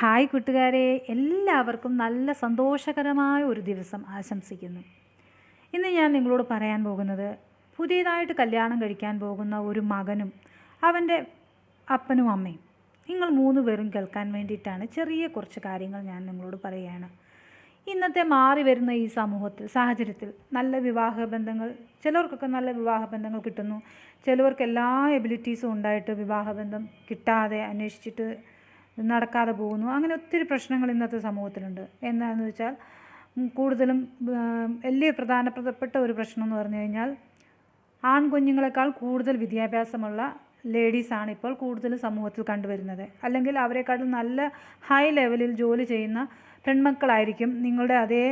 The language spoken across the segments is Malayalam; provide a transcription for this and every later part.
ഹായ് കൂട്ടുകാരെ എല്ലാവർക്കും നല്ല സന്തോഷകരമായ ഒരു ദിവസം ആശംസിക്കുന്നു. ഇന്ന് ഞാൻ നിങ്ങളോട് പറയാൻ പോകുന്നത് പുതിയതായിട്ട് കല്യാണം കഴിക്കാൻ പോകുന്ന ഒരു മകനും അവന്റെ അപ്പനും അമ്മയും. നിങ്ങൾ മൂന്ന് പേരും കേൾക്കാൻ വേണ്ടിയിട്ടാണ് ചെറിയ കുറച്ച് കാര്യങ്ങൾ ഞാൻ നിങ്ങളോട് പറയുകയാണ്. ഇന്നത്തെ മാറി വരുന്ന ഈ സമൂഹത്തിൽ സാഹചര്യത്തിൽ നല്ല വിവാഹ ബന്ധങ്ങൾ ചിലർക്കൊക്കെ നല്ല വിവാഹ ബന്ധങ്ങൾ കിട്ടുന്നു. ചിലവർക്ക് എല്ലാ എബിലിറ്റീസും ഉണ്ടായിട്ട് വിവാഹബന്ധം കിട്ടാതെ അന്വേഷിച്ചിട്ട് നടക്കാതെ പോകുന്നു. അങ്ങനെ ഒത്തിരി പ്രശ്നങ്ങൾ ഇന്നത്തെ സമൂഹത്തിലുണ്ട്. എന്താണെന്ന് വെച്ചാൽ കൂടുതലും വലിയ പ്രധാനപ്പെട്ട ഒരു പ്രശ്നം എന്ന് പറഞ്ഞു കഴിഞ്ഞാൽ ആൺകുഞ്ഞുങ്ങളെക്കാൾ കൂടുതൽ വിദ്യാഭ്യാസമുള്ള ലേഡീസാണ് ഇപ്പോൾ കൂടുതൽ സമൂഹത്തിൽ കണ്ടുവരുന്നത്. അല്ലെങ്കിൽ അവരെക്കാളും നല്ല ഹൈ ലെവലിൽ ജോലി ചെയ്യുന്ന പെൺമക്കളായിരിക്കും നിങ്ങളുടെ അതേ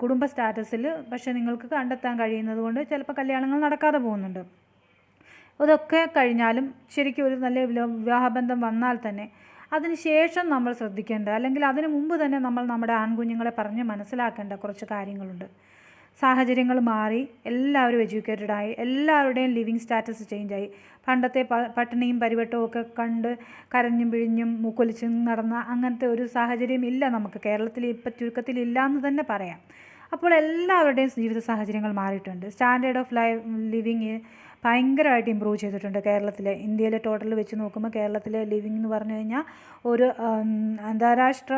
കുടുംബ സ്റ്റാറ്റസിൽ പക്ഷേ നിങ്ങൾക്ക് കണ്ടെത്താൻ കഴിയുന്നത് കൊണ്ട് ചിലപ്പോൾ കല്യാണങ്ങൾ നടക്കാതെ പോകുന്നുണ്ട്. അതൊക്കെ കഴിഞ്ഞാലും ശരിക്കും ഒരു നല്ല വിവാഹബന്ധം വന്നാൽ തന്നെ അതിന് ശേഷം നമ്മൾ ശ്രദ്ധിക്കേണ്ട അല്ലെങ്കിൽ അതിന് മുമ്പ് തന്നെ നമ്മൾ നമ്മുടെ ആൺകുഞ്ഞുങ്ങളെ പറഞ്ഞ് മനസ്സിലാക്കേണ്ട കുറച്ച് കാര്യങ്ങളുണ്ട്. സാഹചര്യങ്ങൾ മാറി എല്ലാവരും എഡ്യൂക്കേറ്റഡ് ആയി എല്ലാവരുടെയും ലിവിങ് സ്റ്റാറ്റസ് ചേഞ്ചായി പണ്ടത്തെ പട്ടിണിയും പരിവട്ടവും ഒക്കെ കണ്ട് കരഞ്ഞും പിഴിഞ്ഞും മൂക്കൊലിച്ചും നടന്ന അങ്ങനത്തെ ഒരു സാഹചര്യം ഇല്ല നമുക്ക്. കേരളത്തിൽ ഇപ്പം ചുരുക്കത്തിൽ ഇല്ല എന്ന് തന്നെ പറയാം. അപ്പോൾ എല്ലാവരുടെയും ജീവിത സാഹചര്യങ്ങൾ മാറിയിട്ടുണ്ട്. സ്റ്റാൻഡേർഡ് ഓഫ് ലൈഫ് ലിവിങ് ഭയങ്കരമായിട്ട് ഇമ്പ്രൂവ് ചെയ്തിട്ടുണ്ട് കേരളത്തിലെ. ഇന്ത്യയിലെ ടോട്ടൽ വെച്ച് നോക്കുമ്പോൾ കേരളത്തിലെ ലിവിങ് എന്ന് പറഞ്ഞു കഴിഞ്ഞാൽ ഒരു അന്താരാഷ്ട്ര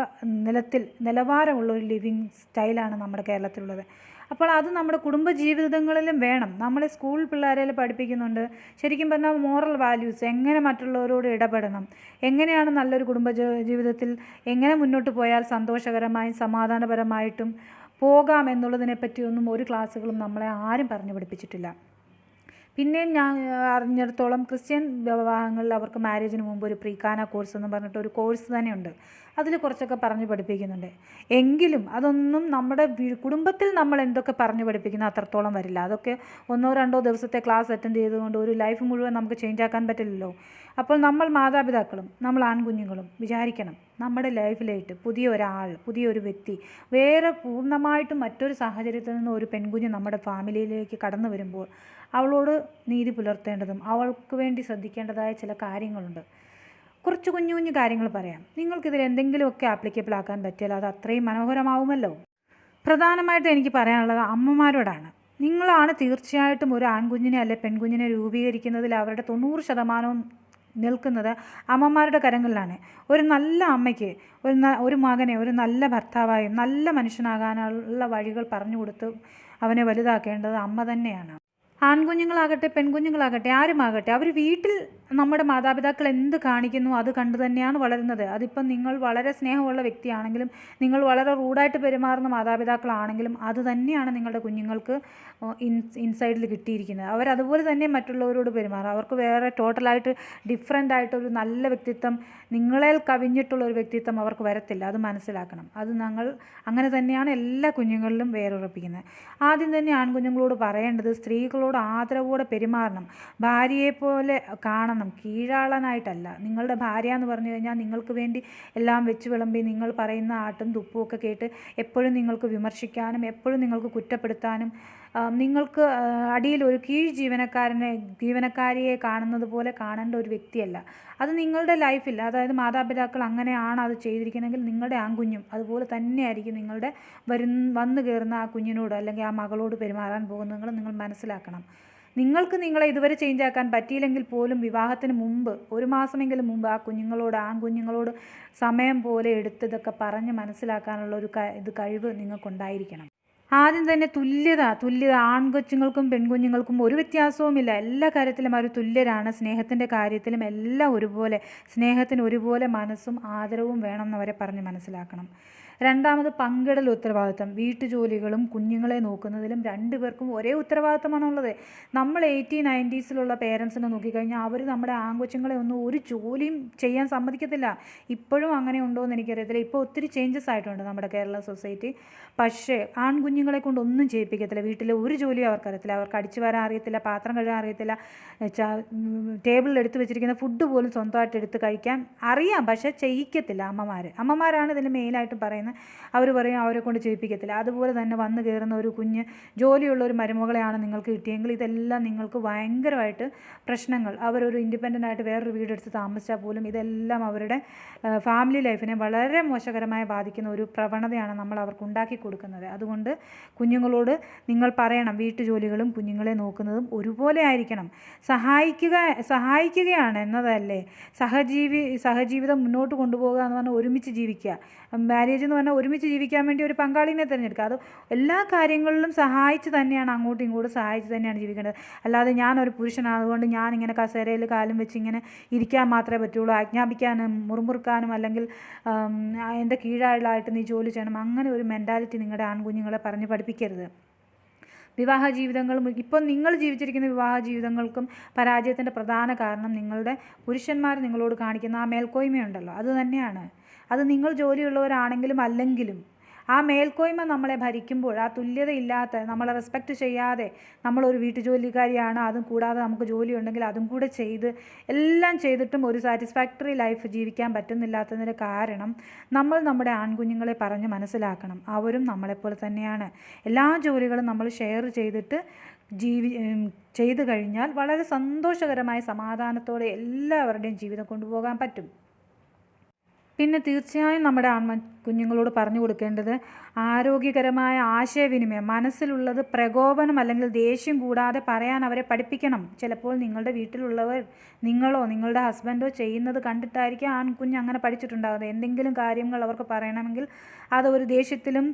നിലത്തിൽ നിലവാരമുള്ള ഒരു ലിവിങ് സ്റ്റൈലാണ് നമ്മുടെ കേരളത്തിലുള്ളത്. അപ്പോൾ അത് നമ്മുടെ കുടുംബ ജീവിതങ്ങളിലും വേണം. നമ്മളെ സ്കൂൾ പിള്ളേരെ പഠിപ്പിക്കുന്നുണ്ട്. ശരിക്കും പറഞ്ഞാൽ മോറൽ വാല്യൂസ് എങ്ങനെ മറ്റുള്ളവരോട് ഇടപെടണം? എങ്ങനെയാണ് നല്ലൊരു കുടുംബ ജീവിതത്തിൽ എങ്ങനെ മുന്നോട്ട് പോയാൽ സന്തോഷകരമായും സമാധാനപരമായിട്ടും പോകാം എന്നുള്ളതിനെ പറ്റിയൊന്നും ഒരു ക്ലാസ്സുകളും നമ്മളെ ആരും പറഞ്ഞു പഠിപ്പിച്ചിട്ടില്ല. പിന്നെയും ഞാൻ അറിഞ്ഞിടത്തോളം ക്രിസ്ത്യൻ വിവാഹങ്ങളിൽ അവർക്ക് മാരേജിന് മുമ്പ് ഒരു പ്രീകാന കോഴ്സ് എന്ന് പറഞ്ഞിട്ട് ഒരു കോഴ്സ് തന്നെയുണ്ട്. അതിൽ കുറച്ചൊക്കെ പറഞ്ഞു പഠിപ്പിക്കുന്നുണ്ട്. എങ്കിലും അതൊന്നും നമ്മുടെ കുടുംബത്തിൽ നമ്മൾ എന്തൊക്കെ പറഞ്ഞു പഠിപ്പിക്കുന്ന അത്രത്തോളം വരില്ല. അതൊക്കെ ഒന്നോ രണ്ടോ ദിവസത്തെ ക്ലാസ് അറ്റൻഡ് ചെയ്തുകൊണ്ട് ഒരു ലൈഫ് മുഴുവൻ നമുക്ക് ചേഞ്ച് ആക്കാൻ പറ്റില്ലല്ലോ. അപ്പോൾ നമ്മൾ മാതാപിതാക്കളും നമ്മൾ ആൺകുഞ്ഞുങ്ങളും വിചാരിക്കണം നമ്മുടെ ലൈഫിലായിട്ട് പുതിയ ഒരാൾ പുതിയൊരു വ്യക്തി വേറെ പൂർണമായിട്ടും മറ്റൊരു സാഹചര്യത്തിൽ നിന്ന് ഒരു പെൺകുഞ്ഞ് നമ്മുടെ ഫാമിലിയിലേക്ക് കടന്നു വരുമ്പോൾ അവളോട് നീതി പുലർത്തേണ്ടതും അവൾക്ക് വേണ്ടി ശ്രദ്ധിക്കേണ്ടതായ ചില കാര്യങ്ങളുണ്ട്. കുറച്ച് കുഞ്ഞു കുഞ്ഞു കാര്യങ്ങൾ പറയാം. നിങ്ങൾക്കിതിൽ എന്തെങ്കിലുമൊക്കെ ആപ്ലിക്കബിൾ ആക്കാൻ പറ്റിയാൽ അത് അത്രയും മനോഹരമാവുമല്ലോ? പ്രധാനമായിട്ടും എനിക്ക് പറയാനുള്ളത് അമ്മമാരോടാണ്. നിങ്ങളാണ് തീർച്ചയായിട്ടും ഒരു ആൺകുഞ്ഞിനെ അല്ലെ പെൺകുഞ്ഞിനെ രൂപീകരിക്കുന്നതിൽ അവരുടെ തൊണ്ണൂറ് ശതമാനവും നിൽക്കുന്നത് അമ്മമാരുടെ കരങ്ങളിലാണ്. ഒരു നല്ല അമ്മയ്ക്ക് ഒരു ഒരു മകനെ ഒരു നല്ല ഭർത്താവായും നല്ല മനുഷ്യനാകാനുള്ള വഴികൾ പറഞ്ഞു കൊടുത്ത് അവനെ വലുതാക്കേണ്ടത് അമ്മ തന്നെയാണ്. ആൺകുഞ്ഞുങ്ങളാകട്ടെ പെൺകുഞ്ഞുങ്ങളാകട്ടെ ആരുമാകട്ടെ അവർ വീട്ടിൽ നമ്മുടെ മാതാപിതാക്കൾ എന്ത് കാണിക്കുന്നു അത് കണ്ടു തന്നെയാണ് വളരുന്നത്. അതിപ്പം നിങ്ങൾ വളരെ സ്നേഹമുള്ള വ്യക്തിയാണെങ്കിലും നിങ്ങൾ വളരെ റൂഡായിട്ട് പെരുമാറുന്ന മാതാപിതാക്കളാണെങ്കിലും അത് തന്നെയാണ് നിങ്ങളുടെ കുഞ്ഞുങ്ങൾക്ക് ഇൻ ഇൻസൈഡിൽ കിട്ടിയിരിക്കുന്നത്. അവരതുപോലെ തന്നെ മറ്റുള്ളവരോട് പെരുമാറും. അവർക്ക് വേറെ ടോട്ടലായിട്ട് ഡിഫറെന്റ് ആയിട്ടൊരു നല്ല വ്യക്തിത്വം നിങ്ങളേൽ കവിഞ്ഞിട്ടുള്ള ഒരു വ്യക്തിത്വം അവർക്ക് വരത്തില്ല. അത് മനസ്സിലാക്കണം. അത് ഞങ്ങൾ അങ്ങനെ തന്നെയാണ് എല്ലാ കുഞ്ഞുങ്ങളിലും വേരുറപ്പിക്കുന്നത്. ആദ്യം തന്നെ ആൺകുഞ്ഞുങ്ങളോട് പറയേണ്ടത് സ്ത്രീകളോട് ആദരവോടെ പെരുമാറണം. ഭാര്യയെപ്പോലെ കാണണം. കീഴാളനായിട്ടല്ല. നിങ്ങളുടെ ഭാര്യ എന്ന് പറഞ്ഞു കഴിഞ്ഞാൽ നിങ്ങൾക്ക് വേണ്ടി എല്ലാം വെച്ച് വിളമ്പി നിങ്ങൾ പറയുന്ന ആട്ടും തുപ്പും ഒക്കെ കേട്ട് എപ്പോഴും നിങ്ങൾക്ക് വിമർശിക്കാനും എപ്പോഴും നിങ്ങൾക്ക് കുറ്റപ്പെടുത്താനും നിങ്ങൾക്ക് അടിയിൽ ഒരു കീഴ് ജീവനക്കാരനെ ജീവനക്കാരിയെ കാണുന്നത് പോലെ കാണേണ്ട ഒരു വ്യക്തിയല്ല. അത് നിങ്ങളുടെ ലൈഫിൽ അതായത് മാതാപിതാക്കൾ അങ്ങനെയാണ് അത് ചെയ്തിരിക്കുന്നതെങ്കിൽ നിങ്ങളുടെ ആ കുഞ്ഞും അതുപോലെ തന്നെയായിരിക്കും നിങ്ങളുടെ വരുന്ന വന്നു കയറുന്ന ആ കുഞ്ഞിനോട് അല്ലെങ്കിൽ ആ മകളോട് പെരുമാറാൻ പോകുന്നതെങ്കിൽ നിങ്ങൾ മനസ്സിലാക്കണം. നിങ്ങൾക്ക് നിങ്ങളെ ഇതുവരെ ചേഞ്ച് ആക്കാൻ പറ്റിയില്ലെങ്കിൽ പോലും വിവാഹത്തിന് മുമ്പ് ഒരു മാസമെങ്കിലും മുമ്പ് ആ കുഞ്ഞുങ്ങളോട് ആൺകുഞ്ഞുങ്ങളോട് സമയം പോലെ എടുത്തതൊക്കെ പറഞ്ഞ് മനസ്സിലാക്കാനുള്ള ഒരു ഇത് കഴിവ് നിങ്ങൾക്കുണ്ടായിരിക്കണം. ആദ്യം തന്നെ തുല്യത തുല്യത. ആൺകൊച്ചുങ്ങൾക്കും പെൺകുഞ്ഞുങ്ങൾക്കും ഒരു വ്യത്യാസവുമില്ല. എല്ലാ കാര്യത്തിലും അവർ തുല്യരാണ്. സ്നേഹത്തിന്റെ കാര്യത്തിലും എല്ലാം ഒരുപോലെ. സ്നേഹത്തിന് ഒരുപോലെ മനസ്സും ആദരവും വേണം എന്നവരെ പറഞ്ഞ് മനസ്സിലാക്കണം. രണ്ടാമത് പങ്കിടൽ ഉത്തരവാദിത്തം. വീട്ടുജോലികളും കുഞ്ഞുങ്ങളെ നോക്കുന്നതിലും രണ്ടുപേർക്കും ഒരേ ഉത്തരവാദിത്തമാണുള്ളത്. നമ്മൾ എയ്റ്റി നയന്റീസിലുള്ള പേരൻസിനെ നോക്കിക്കഴിഞ്ഞാൽ അവർ നമ്മുടെ ആൺകൊച്ചുങ്ങളെ ഒന്നും ഒരു ജോലിയും ചെയ്യാൻ സമ്മതിക്കത്തില്ല. ഇപ്പോഴും അങ്ങനെ ഉണ്ടോ എന്ന് എനിക്കറിയത്തില്ല. ഇപ്പോൾ ഒത്തിരി ചേഞ്ചസ് ആയിട്ടുണ്ട് നമ്മുടെ കേരള സൊസൈറ്റി പക്ഷേ ആൺകുഞ്ഞുങ്ങളെ കൊണ്ട് ഒന്നും ചെയ്യിപ്പിക്കത്തില്ല. വീട്ടിലെ ഒരു ജോലിയും അവർക്കറിയത്തില്ല. അവർക്ക് അടിച്ചു വരാൻ അറിയത്തില്ല പാത്രം കഴുകാൻ അറിയത്തില്ല ടേബിളിൽ എടുത്ത് വെച്ചിരിക്കുന്ന ഫുഡ് പോലും സ്വന്തമായിട്ട് എടുത്ത് കഴിക്കാൻ അറിയാം. പക്ഷേ ചെയ്യിക്കത്തില്ല അമ്മമാർ. അമ്മമാരാണ് ഇതിന് മെയിനായിട്ടും പറയുന്നത്. അവർ പറയും അവരെ കൊണ്ട് ചെയ്യിപ്പിക്കത്തില്ല. അതുപോലെ തന്നെ വന്ന് കയറുന്ന ഒരു കുഞ്ഞ് ജോലിയുള്ള ഒരു മരുമകളെയാണ് നിങ്ങൾക്ക് കിട്ടിയെങ്കിൽ ഇതെല്ലാം നിങ്ങൾക്ക് ഭയങ്കരമായിട്ട് പ്രശ്നങ്ങൾ. അവരൊരു ഇൻഡിപെൻഡന്റ് ആയിട്ട് വേറൊരു വീടെടുത്ത് താമസിച്ചാൽ പോലും ഇതെല്ലാം അവരുടെ ഫാമിലി ലൈഫിനെ വളരെ മോശകരമായി ബാധിക്കുന്ന ഒരു പ്രവണതയാണ് നമ്മൾ അവർക്ക് ഉണ്ടാക്കി കൊടുക്കുന്നത്. അതുകൊണ്ട് കുഞ്ഞുങ്ങളോട് നിങ്ങൾ പറയണം വീട്ടുജോലികളും കുഞ്ഞുങ്ങളെ നോക്കുന്നതും ഒരുപോലെ ആയിരിക്കണം. സഹായിക്കുക സഹായിക്കുകയാണ് എന്നതല്ലേ. സഹജീവി സഹജീവിതം മുന്നോട്ട് കൊണ്ടുപോകുക എന്ന് പറഞ്ഞാൽ ഒരുമിച്ച് ജീവിക്കുക. മാരേജ് എന്ന് പറഞ്ഞാൽ ഒരുമിച്ച് ജീവിക്കാൻ വേണ്ടി ഒരു പങ്കാളിനെ തിരഞ്ഞെടുക്കുക. അത് എല്ലാ കാര്യങ്ങളിലും സഹായിച്ച് തന്നെയാണ് അങ്ങോട്ടും ഇങ്ങോട്ടും സഹായിച്ച് തന്നെയാണ് ജീവിക്കേണ്ടത്. അല്ലാതെ ഞാനൊരു പുരുഷനായതുകൊണ്ട് ഞാനിങ്ങനെ കസേരയിൽ കാലം വെച്ച് ഇങ്ങനെ ഇരിക്കാൻ മാത്രമേ പറ്റുള്ളൂ. ആജ്ഞാപിക്കാനും മുറുമുറുക്കാനും അല്ലെങ്കിൽ എന്റെ കീഴാളായിട്ട് നീ ജോലി ചെയ്യണം. അങ്ങനെ ഒരു മെന്റാലിറ്റി നിങ്ങളുടെ ആൺകുഞ്ഞുങ്ങളെ പറഞ്ഞ് പഠിപ്പിക്കരുത്. വിവാഹ ജീവിതങ്ങളും ഇപ്പം നിങ്ങൾ ജീവിച്ചിരിക്കുന്ന വിവാഹ ജീവിതങ്ങൾക്കും പരാജയത്തിന്റെ പ്രധാന കാരണം നിങ്ങളുടെ പുരുഷന്മാർ നിങ്ങളോട് കാണിക്കുന്ന ആ മേൽക്കോയ്മയുണ്ടല്ലോ. അത് തന്നെയാണ്. അത് നിങ്ങൾ ജോലിയുള്ളവരാണെങ്കിലും അല്ലെങ്കിലും ആ മേൽക്കോയ്മ നമ്മളെ ഭരിക്കുമ്പോൾ ആ തുല്യതയില്ലാത്ത നമ്മളെ റെസ്പെക്റ്റ് ചെയ്യാതെ നമ്മളൊരു വീട്ടുജോലിക്കാരിയാണ് അതും കൂടാതെ നമുക്ക് ജോലി ഉണ്ടെങ്കിൽ അതും കൂടെ ചെയ്ത് എല്ലാം ചെയ്തിട്ടും ഒരു സാറ്റിസ്ഫാക്ടറി ലൈഫ് ജീവിക്കാൻ പറ്റുന്നില്ലാത്തതിന്റെ കാരണം നമ്മൾ നമ്മുടെ ആൺകുഞ്ഞുങ്ങളെ പറഞ്ഞ് മനസ്സിലാക്കണം. അവരും നമ്മളെപ്പോലെ തന്നെയാണ്. എല്ലാ ജോലികളും നമ്മൾ ഷെയർ ചെയ്തിട്ട് ജീവി ചെയ്തു കഴിഞ്ഞാൽ വളരെ സന്തോഷകരമായ സമാധാനത്തോടെ എല്ലാവരുടെയും ജീവിതം കൊണ്ടുപോകാൻ പറ്റും. പിന്നെ തീർച്ചയായും നമ്മുടെ ആൺമ കുഞ്ഞുങ്ങളോട് പറഞ്ഞു കൊടുക്കേണ്ടത് ആരോഗ്യകരമായ ആശയവിനിമയം മനസ്സിലുള്ളത് പ്രകോപനം അല്ലെങ്കിൽ ദേഷ്യം കൂടാതെ പറയാൻ അവരെ പഠിപ്പിക്കണം. ചിലപ്പോൾ നിങ്ങളുടെ വീട്ടിലുള്ളവർ നിങ്ങളോ നിങ്ങളുടെ ഹസ്ബൻഡോ ചെയ്യുന്നത് കണ്ടിട്ടായിരിക്കും ആൺകുഞ്ഞ് അങ്ങനെ പഠിച്ചിട്ടുണ്ടാകുന്നത് എന്തെങ്കിലും കാര്യങ്ങൾ അവർക്ക് പറയണമെങ്കിൽ അത് ഒരു ദേഷ്യത്തിലും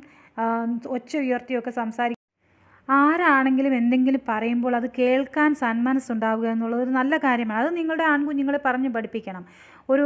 ഒച്ച ഉയർത്തിയൊക്കെ സംസാരിക്കും ആരാണെങ്കിലും എന്തെങ്കിലും പറയുമ്പോൾ അത് കേൾക്കാൻ സന്മനസ്സുണ്ടാവുക എന്നുള്ളത് ഒരു നല്ല കാര്യമാണ്. അത് നിങ്ങളുടെ ആൺകുഞ്ഞുങ്ങളെ പറഞ്ഞ് പഠിപ്പിക്കണം. ഒരു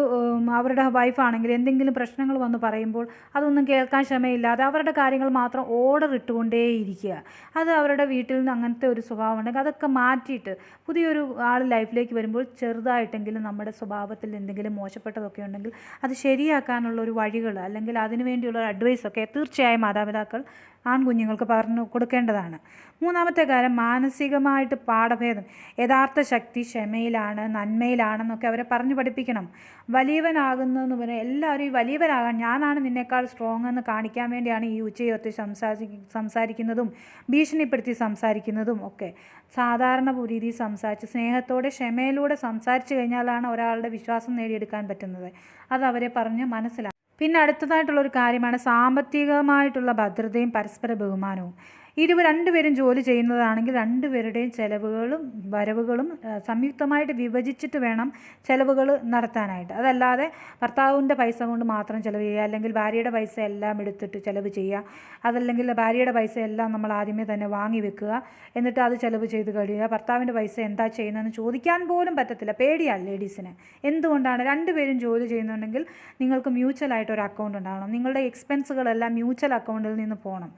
അവരുടെ വൈഫാണെങ്കിൽ എന്തെങ്കിലും പ്രശ്നങ്ങൾ വന്ന് പറയുമ്പോൾ അതൊന്നും കേൾക്കാൻ ക്ഷമയില്ലാതെ അവരുടെ കാര്യങ്ങൾ മാത്രം ഓർഡർ ഇട്ടുകൊണ്ടേയിരിക്കുക. അത് അവരുടെ വീട്ടിൽ നിന്ന് അങ്ങനത്തെ ഒരു സ്വഭാവം ഉണ്ടെങ്കിൽ അതൊക്കെ മാറ്റിയിട്ട് പുതിയൊരു ആൾ ലൈഫിലേക്ക് വരുമ്പോൾ ചെറുതായിട്ടെങ്കിലും നമ്മുടെ സ്വഭാവത്തിൽ എന്തെങ്കിലും മോശപ്പെട്ടതൊക്കെ ഉണ്ടെങ്കിൽ അത് ശരിയാക്കാനുള്ള ഒരു വഴികൾ അല്ലെങ്കിൽ അതിനു വേണ്ടിയുള്ള അഡ്വൈസൊക്കെ തീർച്ചയായും മാതാപിതാക്കൾ ആൺകുഞ്ഞുങ്ങൾക്ക് പറഞ്ഞു കൊടുക്കേണ്ടതാണ്. മൂന്നാമത്തെ കാര്യം മാനസികമായിട്ട് പാഠഭേദം യഥാർത്ഥ ശക്തി ക്ഷമയിലാണ് നന്മയിലാണെന്നൊക്കെ അവരെ പറഞ്ഞു പഠിപ്പിക്കണം. വലിയവനാകുന്നതെന്ന് പറഞ്ഞാൽ എല്ലാവരും ഈ വലിയവനാകാൻ ഞാനാണ് നിന്നേക്കാൾ സ്ട്രോങ് എന്ന് കാണിക്കാൻ വേണ്ടിയാണ് ഈ ഉച്ചയുയർത്തി സംസാരി സംസാരിക്കുന്നതും ഭീഷണിപ്പെടുത്തി സംസാരിക്കുന്നതും ഒക്കെ. സാധാരണ രീതിയിൽ സംസാരിച്ച് സ്നേഹത്തോടെ ക്ഷമയിലൂടെ സംസാരിച്ചു കഴിഞ്ഞാലാണ് ഒരാളുടെ വിശ്വാസം നേടിയെടുക്കാൻ പറ്റുന്നത്. അത് അവരെ പറഞ്ഞ് മനസ്സിലാക്കും പിന്നെ അടുത്തതായിട്ടുള്ള ഒരു കാര്യമാണ് സാമ്പത്തികമായിട്ടുള്ള ഭദ്രതയും പരസ്പര ബഹുമാനവും. ഇരുവ രണ്ടുപേരും ജോലി ചെയ്യുന്നതാണെങ്കിൽ രണ്ടുപേരുടെയും ചെലവുകളും വരവുകളും സംയുക്തമായിട്ട് വിഭജിച്ചിട്ട് വേണം ചെലവുകൾ നടത്താനായിട്ട്. അതല്ലാതെ ഭർത്താവിന്റെ പൈസ കൊണ്ട് മാത്രം ചിലവ് ചെയ്യുക അല്ലെങ്കിൽ ഭാര്യയുടെ പൈസ എല്ലാം എടുത്തിട്ട് ചിലവ് ചെയ്യുക അതല്ലെങ്കിൽ ഭാര്യയുടെ പൈസ എല്ലാം നമ്മൾ ആദ്യമേ തന്നെ വാങ്ങി വെക്കുക എന്നിട്ട് അത് ചിലവ് ചെയ്ത് കഴിയുക. ഭർത്താവിന്റെ പൈസ എന്താ ചെയ്യുന്നതെന്ന് ചോദിക്കാൻ പോലും പറ്റത്തില്ല. പേടിയാണ് ലേഡീസിന്. എന്തുകൊണ്ടാണ്? രണ്ടുപേരും ജോലി ചെയ്യുന്നുണ്ടെങ്കിൽ നിങ്ങൾക്ക് മ്യൂച്വൽ ആയിട്ട് ഒരു അക്കൗണ്ട് ഉണ്ടാവണം. നിങ്ങളുടെ എക്സ്പെൻസുകളെല്ലാം മ്യൂച്വൽ അക്കൗണ്ടിൽ നിന്ന് പോകണം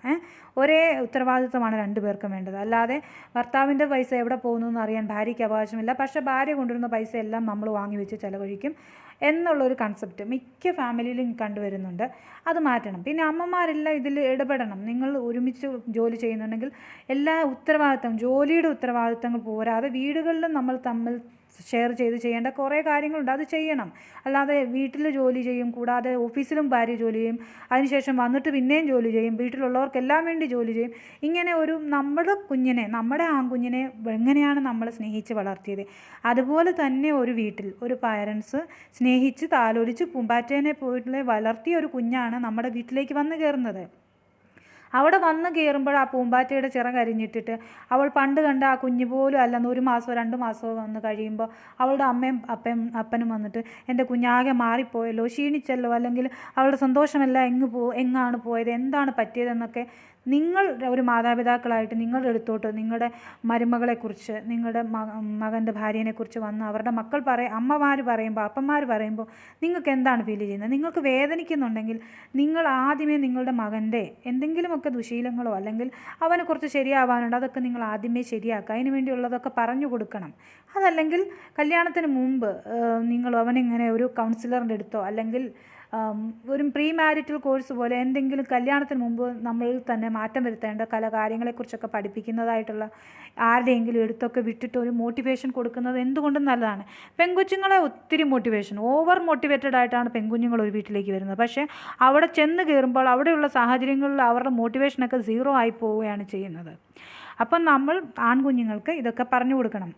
ഒരേ ഒരേ ഉത്തരവാദിത്വമാണ് രണ്ടുപേർക്കും വേണ്ടത്. അല്ലാതെ ഭർത്താവിന്റെ പൈസ എവിടെ പോകുന്നു എന്ന് അറിയാൻ ഭാര്യയ്ക്ക് അവകാശമില്ല. പക്ഷേ ഭാര്യ കൊണ്ടുവരുന്ന പൈസ എല്ലാം നമ്മൾ വാങ്ങി വെച്ച് ചിലവഴിക്കും എന്നുള്ളൊരു കൺസെപ്റ്റ് മിക്ക ഫാമിലിയിലും കണ്ടുവരുന്നുണ്ട്. അത് മാറ്റണം. പിന്നെ അമ്മമാരെല്ലാം ഇതിൽ ഇടപെടണം. നിങ്ങൾ ഒരുമിച്ച് ജോലി ചെയ്യുന്നുണ്ടെങ്കിൽ എല്ലാ ഉത്തരവാദിത്തം ജോലിയുടെ ഉത്തരവാദിത്തങ്ങൾ പോരാതെ വീടുകളിലും നമ്മൾ തമ്മിൽ ഷെയർ ചെയ്ത് ചെയ്യേണ്ട കുറേ കാര്യങ്ങളുണ്ട്. അത് ചെയ്യണം. അല്ലാതെ വീട്ടിൽ ജോലി ചെയ്യും കൂടാതെ ഓഫീസിലും ഭാര്യ ജോലി ചെയ്യും അതിനുശേഷം വന്നിട്ട് പിന്നെയും ജോലി ചെയ്യും വീട്ടിലുള്ളവർക്കെല്ലാം വേണ്ടി ജോലി ചെയ്യും. ഇങ്ങനെ ഒരു നമ്മുടെ കുഞ്ഞിനെ നമ്മുടെ ആൺകുഞ്ഞിനെ എങ്ങനെയാണ് നമ്മൾ സ്നേഹിച്ച് വളർത്തിയത്? അതുപോലെ തന്നെ ഒരു വീട്ടിൽ ഒരു പാരൻസ് സ്നേഹിച്ച് താലോലിച്ച് പൂമ്പാറ്റേനെ പോയിട്ടുള്ള വളർത്തിയ ഒരു കുഞ്ഞാണ് നമ്മുടെ വീട്ടിലേക്ക് വന്നു കയറുന്നത്. അവിടെ വന്ന് കയറുമ്പോൾ ആ പൂമ്പാറ്റയുടെ ചിറ കരിഞ്ഞിട്ടിട്ട് അവൾ പണ്ട് കണ്ട ആ കുഞ്ഞു പോലും അല്ലെന്ന് ഒരു മാസമോ രണ്ട് മാസമോ വന്ന് കഴിയുമ്പോൾ അവളുടെ അമ്മയും അപ്പയും അപ്പനും വന്നിട്ട് എന്റെ കുഞ്ഞാകെ മാറിപ്പോയല്ലോ ക്ഷീണിച്ചല്ലോ അല്ലെങ്കിൽ അവളുടെ സന്തോഷമല്ല എങ്ങ് പോ എങ്ങാണ് പോയത് എന്താണ് പറ്റിയതെന്നൊക്കെ നിങ്ങൾ ഒരു മാതാപിതാക്കളായിട്ട് നിങ്ങളുടെ അടുത്തോട്ട് നിങ്ങളുടെ മരുമകളെക്കുറിച്ച് നിങ്ങളുടെ മക മകന്റെ ഭാര്യനെക്കുറിച്ച് വന്ന് അവരുടെ മക്കൾ പറയും അമ്മമാർ പറയുമ്പോൾ അപ്പന്മാർ പറയുമ്പോൾ നിങ്ങൾക്ക് എന്താണ് ഫീൽ ചെയ്യുന്നത്? നിങ്ങൾക്ക് വേദനിക്കുന്നുണ്ടെങ്കിൽ നിങ്ങൾ ആദ്യമേ നിങ്ങളുടെ മകന്റെ എന്തെങ്കിലുമൊക്കെ ദുശീലങ്ങളോ അല്ലെങ്കിൽ അവനെ കുറച്ച് ശരിയാവാനുണ്ട് അതൊക്കെ നിങ്ങൾ ആദ്യമേ ശരിയാക്കുക. അതിന് വേണ്ടിയുള്ളതൊക്കെ പറഞ്ഞു കൊടുക്കണം. അതല്ലെങ്കിൽ കല്യാണത്തിന് മുമ്പ് നിങ്ങൾ അവനിങ്ങനെ ഒരു കൗൺസിലറിന്റെ അടുത്തോ അല്ലെങ്കിൽ ഒരു പ്രീ മാരിറ്റൽ കോഴ്സ് പോലെ എന്തെങ്കിലും കല്യാണത്തിന് മുമ്പ് നമ്മൾ തന്നെ മാറ്റം വരുത്തേണ്ട കല കാര്യങ്ങളെക്കുറിച്ചൊക്കെ പഠിപ്പിക്കുന്നതായിട്ടുള്ള ആരുടെയെങ്കിലും എടുത്തൊക്കെ വിട്ടിട്ട് ഒരു മോട്ടിവേഷൻ കൊടുക്കുന്നത് എന്തുകൊണ്ടും നല്ലതാണ്. പെൺകൊച്ചുങ്ങളെ ഒത്തിരി മോട്ടിവേഷൻ ഓവർ മോട്ടിവേറ്റഡ് ആയിട്ടാണ് പെൺകുഞ്ഞുങ്ങൾ ഒരു വീട്ടിലേക്ക് വരുന്നത്. പക്ഷേ അവിടെ ചെന്ന് കയറുമ്പോൾ അവിടെയുള്ള സാഹചര്യങ്ങളിൽ അവരുടെ മോട്ടിവേഷനൊക്കെ സീറോ ആയി പോവുകയാണ് ചെയ്യുന്നത്. അപ്പം നമ്മൾ ആൺകുഞ്ഞുങ്ങൾക്ക് ഇതൊക്കെ പറഞ്ഞു കൊടുക്കണം.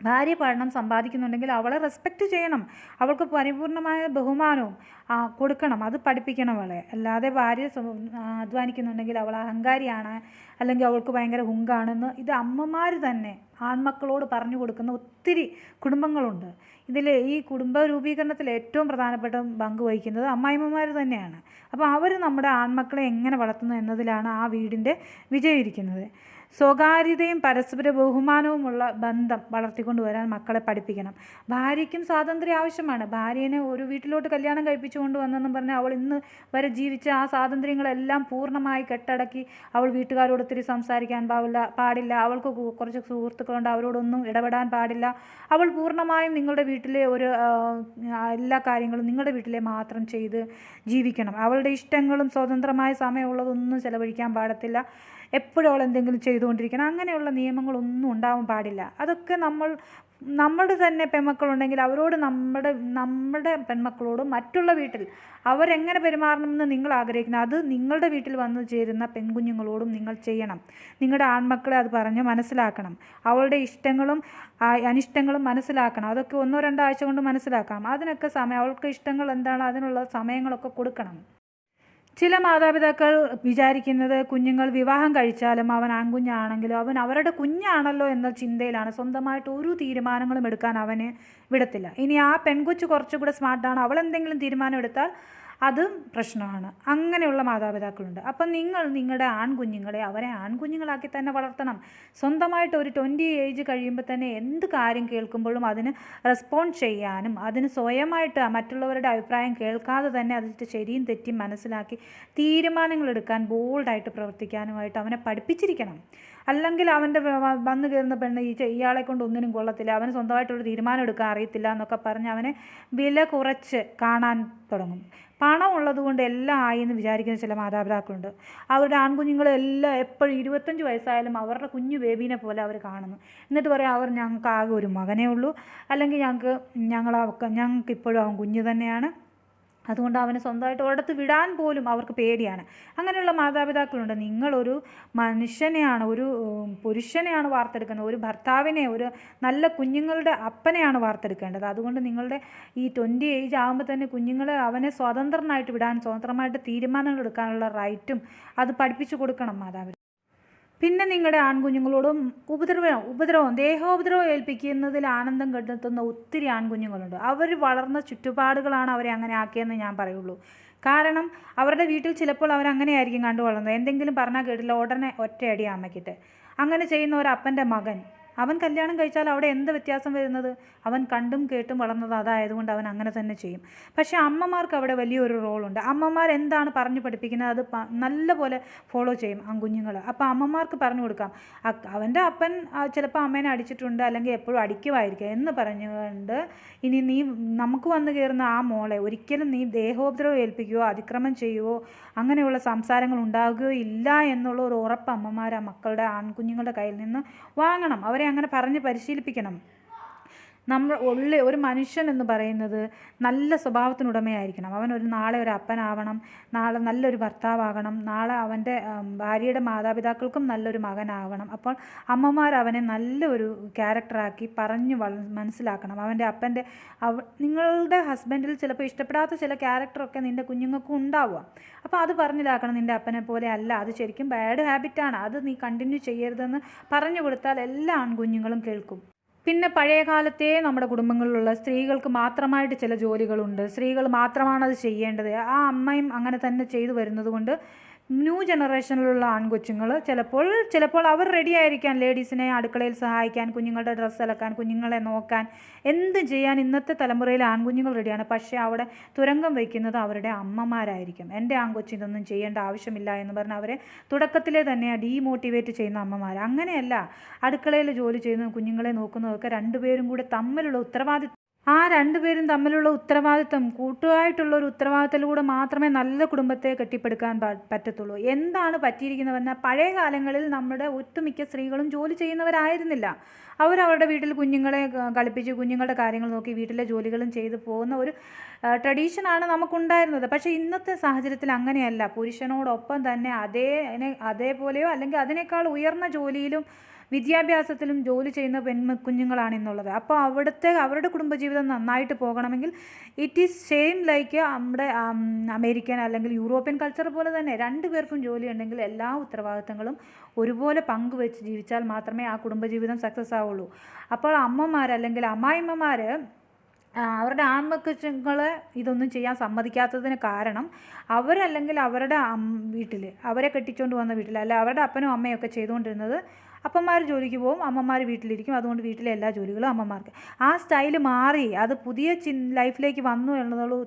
ഭാര്യ പഠനം സമ്പാദിക്കുന്നുണ്ടെങ്കിൽ അവളെ റെസ്പെക്റ്റ് ചെയ്യണം. അവൾക്ക് പരിപൂർണമായ ബഹുമാനവും കൊടുക്കണം. അത് പഠിപ്പിക്കണം അവളെ. അല്ലാതെ ഭാര്യ അധ്വാനിക്കുന്നുണ്ടെങ്കിൽ അവൾ അഹങ്കാരിയാണ് അല്ലെങ്കിൽ അവൾക്ക് ഭയങ്കര ഹുങ്കാണെന്ന് ഇത് അമ്മമാർ തന്നെ ആൺമക്കളോട് പറഞ്ഞു കൊടുക്കുന്ന ഒത്തിരി കുടുംബങ്ങളുണ്ട്. ഇതിൽ ഈ കുടുംബ രൂപീകരണത്തിൽ ഏറ്റവും പ്രധാനപ്പെട്ട പങ്ക് വഹിക്കുന്നത് അമ്മായിമ്മമാർ തന്നെയാണ്. അപ്പോൾ അവർ നമ്മുടെ ആൺമക്കളെ എങ്ങനെ വളർത്തുന്നു എന്നതിലാണ് ആ വീടിന്റെ വിജയം ഇരിക്കുന്നത്. സ്വകാര്യതയും പരസ്പര ബഹുമാനവുമുള്ള ബന്ധം വളർത്തിക്കൊണ്ടുവരാൻ മക്കളെ പഠിപ്പിക്കണം. ഭാര്യയ്ക്കും സ്വാതന്ത്ര്യം ആവശ്യമാണ്. ഭാര്യനെ ഒരു വീട്ടിലോട്ട് കല്യാണം കഴിപ്പിച്ചു കൊണ്ടുവന്നെന്നും പറഞ്ഞ് അവൾ ഇന്ന് വരെ ജീവിച്ച ആ സ്വാതന്ത്ര്യങ്ങളെല്ലാം പൂർണമായി കെട്ടടക്കി അവൾ വീട്ടുകാരോട് ഒത്തിരി സംസാരിക്കാൻ പാടില്ല പാടില്ല. അവൾക്ക് കുറച്ച് സുഹൃത്തുക്കളുണ്ട്. അവരോടൊന്നും ഇടപെടാൻ പാടില്ല. അവൾ പൂർണമായും നിങ്ങളുടെ വീട്ടിലെ ഒരു എല്ലാ കാര്യങ്ങളും നിങ്ങളുടെ വീട്ടിലെ മാത്രം ചെയ്ത് ജീവിക്കണം. അവളുടെ ഇഷ്ടങ്ങളും സ്വതന്ത്രമായ സമയമുള്ളതൊന്നും ചെലവഴിക്കാൻ പാടത്തില്ല. എപ്പോഴും അവൾ എന്തെങ്കിലും ചെയ്തുകൊണ്ടിരിക്കണം. അങ്ങനെയുള്ള നിയമങ്ങളൊന്നും ഉണ്ടാവാൻ പാടില്ല. അതൊക്കെ നമ്മൾ നമ്മുടെ തന്നെ പെൺമക്കളുണ്ടെങ്കിൽ അവരോട് നമ്മുടെ നമ്മുടെ പെൺമക്കളോട് മറ്റുള്ള വീട്ടിൽ അവരെങ്ങനെ പെരുമാറണമെന്ന് നിങ്ങൾ ആഗ്രഹിക്കുന്നത്? അത് നിങ്ങളുടെ വീട്ടിൽ വന്നു ചേരുന്ന പെൺകുഞ്ഞുങ്ങളോടും നിങ്ങൾ ചെയ്യണം. നിങ്ങളുടെ ആൺമക്കളെ അത് പറഞ്ഞ് മനസ്സിലാക്കണം. അവളുടെ ഇഷ്ടങ്ങളും അനിഷ്ടങ്ങളും മനസ്സിലാക്കണം. അതൊക്കെ ഒന്നോ രണ്ടോ ആഴ്ച കൊണ്ട് മനസ്സിലാക്കാം അതിനൊക്കെ സമയം അവൾക്ക് ഇഷ്ടങ്ങൾ എന്താണ് അതിനുള്ള സമയങ്ങളൊക്കെ കൊടുക്കണം. ചില മാതാപിതാക്കൾ വിചാരിക്കുന്നത് കുഞ്ഞുങ്ങൾ വിവാഹം കഴിച്ചാലും അവൻ ആൺകുഞ്ഞാണെങ്കിലും അവൻ അവരുടെ കുഞ്ഞാണല്ലോ എന്ന ചിന്തയിലാണ്. സ്വന്തമായിട്ട് ഒരു തീരുമാനങ്ങളും എടുക്കാൻ അവന് വിടത്തില്ല. ഇനി ആ പെൺകൊച്ചു കുറച്ചുകൂടെ സ്മാർട്ടാണ് അവൾ എന്തെങ്കിലും തീരുമാനം എടുത്താൽ അതും പ്രശ്നമാണ്. അങ്ങനെയുള്ള മാതാപിതാക്കളുണ്ട്. അപ്പം നിങ്ങൾ നിങ്ങളുടെ ആൺകുഞ്ഞുങ്ങളെ അവരെ ആൺകുഞ്ഞുങ്ങളാക്കി തന്നെ വളർത്തണം. സ്വന്തമായിട്ട് ഒരു ട്വന്റി ഏജ് കഴിയുമ്പോൾ തന്നെ എന്ത് കാര്യം കേൾക്കുമ്പോഴും അതിന് റെസ്പോണ്ട് ചെയ്യാനും അതിന് സ്വയമായിട്ട് മറ്റുള്ളവരുടെ അഭിപ്രായം കേൾക്കാതെ തന്നെ അതിന്റെ ശരിയും തെറ്റും മനസ്സിലാക്കി തീരുമാനങ്ങൾ എടുക്കാൻ ബോൾഡായിട്ട് പ്രവർത്തിക്കാനുമായിട്ട് അവനെ പഠിപ്പിച്ചിരിക്കണം. അല്ലെങ്കിൽ അവന്റെ വന്നു കയറുന്ന പെണ്ണ് ഈ ഇയാളെ കൊണ്ട് ഒന്നിനും കൊള്ളത്തില്ല. അവന് സ്വന്തമായിട്ടൊരു തീരുമാനം എടുക്കാൻ അറിയത്തില്ല എന്നൊക്കെ പറഞ്ഞ് അവനെ വില കുറച്ച് കാണാൻ തുടങ്ങും. പണം ഉള്ളതുകൊണ്ട് എല്ലാം ആയി എന്ന് വിചാരിക്കുന്ന ചില മാതാപിതാക്കളുണ്ട്. അവരുടെ ആൺകുഞ്ഞുങ്ങളെല്ലാം എപ്പോഴും ഇരുപത്തഞ്ച് വയസ്സായാലും അവരുടെ കുഞ്ഞു ബേബീനെ പോലെ അവർ കാണുന്നു. എന്നിട്ട് പറയാം അവർ ഞങ്ങൾക്ക് ആകെ ഒരു മകനേ ഉള്ളൂ. അല്ലെങ്കിൽ ഞങ്ങൾക്ക് ഞങ്ങൾ ഞങ്ങൾക്ക് ഇപ്പോഴും അവൻ കുഞ്ഞു തന്നെയാണ്. അതുകൊണ്ട് അവനെ സ്വന്തമായിട്ട് ഒരിടത്ത് വിടാൻ പോലും അവർക്ക് പേടിയാണ്. അങ്ങനെയുള്ള മാതാപിതാക്കളുണ്ട്. നിങ്ങളൊരു മനുഷ്യനെയാണ് ഒരു പുരുഷനെയാണ് വാർത്തെടുക്കുന്നത്. ഒരു ഭർത്താവിനെ ഒരു നല്ല കുഞ്ഞുങ്ങളുടെ അപ്പനെയാണ് വാർത്തെടുക്കേണ്ടത്. അതുകൊണ്ട് നിങ്ങളുടെ ഈ ട്വന്റി ഏജ് ആകുമ്പോൾ തന്നെ കുഞ്ഞുങ്ങളെ അവനെ സ്വതന്ത്രനായിട്ട് വിടാൻ സ്വതന്ത്രമായിട്ട് തീരുമാനങ്ങൾ എടുക്കാനുള്ള റൈറ്റും അത് പഠിപ്പിച്ചു കൊടുക്കണം മാതാപിതാക്കൾ പിന്നെ നിങ്ങളുടെ ആൺകുഞ്ഞുങ്ങളോടും ഉപദ്രവം ഉപദ്രവം ദേഹോപദ്രവം ഏൽപ്പിക്കുന്നതിൽ ആനന്ദം കണ്ടെത്തുന്ന ഒത്തിരി ആൺകുഞ്ഞുങ്ങളുണ്ട്. അവർ വളർന്ന ചുറ്റുപാടുകളാണ് അവരെ അങ്ങനെ ആക്കിയെന്ന് ഞാൻ പറയുള്ളൂ. കാരണം അവരുടെ വീട്ടിൽ ചിലപ്പോൾ അവരങ്ങനെയായിരിക്കും കണ്ടു വളർന്നത് എന്തെങ്കിലും പറഞ്ഞാൽ കേട്ടില്ല ഉടനെ ഒറ്റയടി അമ്മയ്ക്കിട്ട്. അങ്ങനെ ചെയ്യുന്ന ഒരു അപ്പന്റെ മകൻ അവൻ കല്യാണം കഴിച്ചാൽ അവിടെ എന്ത് വ്യത്യാസം വരുന്നത്? അവൻ കണ്ടും കേട്ടും വളർന്നത് അതായതുകൊണ്ട് അവൻ അങ്ങനെ തന്നെ ചെയ്യും. പക്ഷേ അമ്മമാർക്ക് അവിടെ വലിയൊരു റോളുണ്ട്. അമ്മമാർ എന്താണ് പറഞ്ഞു പഠിപ്പിക്കുന്നത്? അത് നല്ലപോലെ ഫോളോ ചെയ്യും ആ കുഞ്ഞുങ്ങൾ. അപ്പോൾ അമ്മമാർക്ക് പറഞ്ഞു കൊടുക്കാം. അവന്റെ അപ്പൻ ചിലപ്പോൾ അമ്മേനെ അടിച്ചിട്ടുണ്ട് അല്ലെങ്കിൽ എപ്പോഴും അടിക്കുമായിരിക്കും എന്ന് പറഞ്ഞുകൊണ്ട് ഇനി നീ നമുക്ക് വന്നു കയറുന്ന ആ മോളെ ഒരിക്കലും നീ ദേഹോപദ്രവം ഏൽപ്പിക്കുകയോ അതിക്രമം ചെയ്യുകയോ അങ്ങനെയുള്ള സംസാരങ്ങൾ ഉണ്ടാകുകയോ ഇല്ല എന്നുള്ള ഒരു ഉറപ്പ് അമ്മമാർ ആ മക്കളുടെ ആൺകുഞ്ഞുങ്ങളുടെ കയ്യിൽ നിന്ന് വാങ്ങണം. അവരെ അങ്ങനെ പറഞ്ഞ് പരിശീലിപ്പിക്കണം. നമ്മൾ ഉള്ള ഒരു മനുഷ്യൻ എന്ന് പറയുന്നത് നല്ല സ്വഭാവത്തിനുടമയായിരിക്കണം. അവൻ ഒരു നാളെ ഒരു അപ്പനാവണം നാളെ നല്ലൊരു ഭർത്താവാകണം നാളെ അവന്റെ ഭാര്യയുടെ മാതാപിതാക്കൾക്കും നല്ലൊരു മകനാവണം. അപ്പോൾ അമ്മമാർ അവനെ നല്ലൊരു ക്യാരക്ടറാക്കി പറഞ്ഞു വള മനസ്സിലാക്കണം. അവന്റെ അപ്പന്റെ അവ നിങ്ങളുടെ ഹസ്ബൻഡിൽ ചിലപ്പോൾ ഇഷ്ടപ്പെടാത്ത ചില ക്യാരക്ടറൊക്കെ നിന്റെ കുഞ്ഞുങ്ങൾക്കും ഉണ്ടാവുക അപ്പോൾ അത് പറഞ്ഞിലാക്കണം നിന്റെ അപ്പനെ പോലെ അല്ല അത് ശരിക്കും ബാഡ് ഹാബിറ്റാണ്. അത് നീ കണ്ടിന്യൂ ചെയ്യരുതെന്ന് പറഞ്ഞു കൊടുത്താൽ എല്ലാ ആൺകുഞ്ഞുങ്ങളും കേൾക്കും. പിന്നെ പഴയ കാലത്തെ നമ്മുടെ കുടുംബങ്ങളിലുള്ള സ്ത്രീകൾക്ക് മാത്രമായിട്ട് ചില ജോലികളുണ്ട്. സ്ത്രീകൾ മാത്രമാണ് അത് ചെയ്യേണ്ടത്. ആ അമ്മയും അങ്ങനെ തന്നെ ചെയ്തു വരുന്നത് കൊണ്ട് ന്യൂ ജനറേഷനിലുള്ള ആൺകൊച്ചുങ്ങൾ ചിലപ്പോൾ ചിലപ്പോൾ അവർ റെഡി ആയിരിക്കാൻ ലേഡീസിനെ അടുക്കളയിൽ സഹായിക്കാൻ കുഞ്ഞുങ്ങളുടെ ഡ്രസ്സ് അലക്കാൻ കുഞ്ഞുങ്ങളെ നോക്കാൻ എന്ത് ചെയ്യാൻ ഇന്നത്തെ തലമുറയിൽ ആൺകുഞ്ഞുങ്ങൾ റെഡിയാണ് പക്ഷേ അവിടെ തുരങ്കം വയ്ക്കുന്നത് അവരുടെ അമ്മമാരായിരിക്കും. എന്റെ ആൺകൊച്ചു ഇതൊന്നും ചെയ്യേണ്ട ആവശ്യമില്ല എന്ന് പറഞ്ഞ് അവരെ തുടക്കത്തിലെ തന്നെ ഡീമോട്ടിവേറ്റ് ചെയ്യുന്ന അമ്മമാർ അങ്ങനെയല്ല അടുക്കളയിൽ ജോലി ചെയ്യുന്ന കുഞ്ഞുങ്ങളെ നോക്കുന്നതൊക്കെ രണ്ടുപേരും കൂടെ തമ്മിലുള്ള ഉത്തരവാദിത്വം ആ രണ്ടുപേരും തമ്മിലുള്ള ഉത്തരവാദിത്വം കൂട്ടുകായിട്ടുള്ള ഒരു ഉത്തരവാദിത്തത്തിലൂടെ മാത്രമേ നല്ല കുടുംബത്തെ കെട്ടിപ്പടുക്കാൻ പറ്റത്തുള്ളൂ. എന്താണ് പറ്റിയിരിക്കുന്നതെന്ന് പഴയ കാലങ്ങളിൽ നമ്മുടെ ഒട്ടുമിക്ക സ്ത്രീകളും ജോലി ചെയ്യുന്നവരായിരുന്നില്ല. അവരവരുടെ വീട്ടിൽ കുഞ്ഞുങ്ങളെ കളിപ്പിച്ച് കുഞ്ഞുങ്ങളുടെ കാര്യങ്ങൾ നോക്കി വീട്ടിലെ ജോലികളും ചെയ്ത് പോകുന്ന ഒരു ട്രഡീഷനാണ് നമുക്കുണ്ടായിരുന്നത്. പക്ഷേ ഇന്നത്തെ സാഹചര്യത്തിൽ അങ്ങനെയല്ല. പുരുഷനോടൊപ്പം തന്നെ അതേ അതേപോലെയോ അല്ലെങ്കിൽ അതിനേക്കാൾ ഉയർന്ന ജോലിയിലും വിദ്യാഭ്യാസത്തിലും ജോലി ചെയ്യുന്ന പെൺമ കുഞ്ഞുങ്ങളാണ് ഇന്നുള്ളത് അപ്പോൾ അവിടുത്തെ അവരുടെ കുടുംബജീവിതം നന്നായിട്ട് പോകണമെങ്കിൽ ഇറ്റ് ഈസ് സെയിം ലൈക്ക് നമ്മുടെ അമേരിക്കൻ അല്ലെങ്കിൽ യൂറോപ്യൻ കൾച്ചർ പോലെ തന്നെ രണ്ടു പേർക്കും ജോലി ഉണ്ടെങ്കിൽ എല്ലാ ഉത്തരവാദിത്തങ്ങളും ഒരുപോലെ പങ്കുവെച്ച് ജീവിച്ചാൽ മാത്രമേ ആ കുടുംബജീവിതം സക്സസ് ആവുള്ളൂ. അപ്പോൾ അമ്മമാർ അല്ലെങ്കിൽ അമ്മായിമ്മമാർ അവരുടെ ആൺമക്കളെ ഇതൊന്നും ചെയ്യാൻ സമ്മതിക്കാത്തതിന് കാരണം അവരല്ലെങ്കിൽ അവരുടെ വീട്ടിൽ അവരെ കെട്ടിച്ചുകൊണ്ട് വന്ന വീട്ടിൽ അല്ല അവരുടെ അപ്പനും അമ്മയൊക്കെ ചെയ്തുകൊണ്ടിരുന്നത് അപ്പന്മാർ ജോലിക്ക് പോകും അമ്മമാർ വീട്ടിലിരിക്കും. അതുകൊണ്ട് വീട്ടിലെ എല്ലാ ജോലികളും അമ്മമാർക്ക്. ആ സ്റ്റൈൽ മാറി അത് പുതിയ ചി ലൈഫിലേക്ക് വന്നു എന്നുള്ള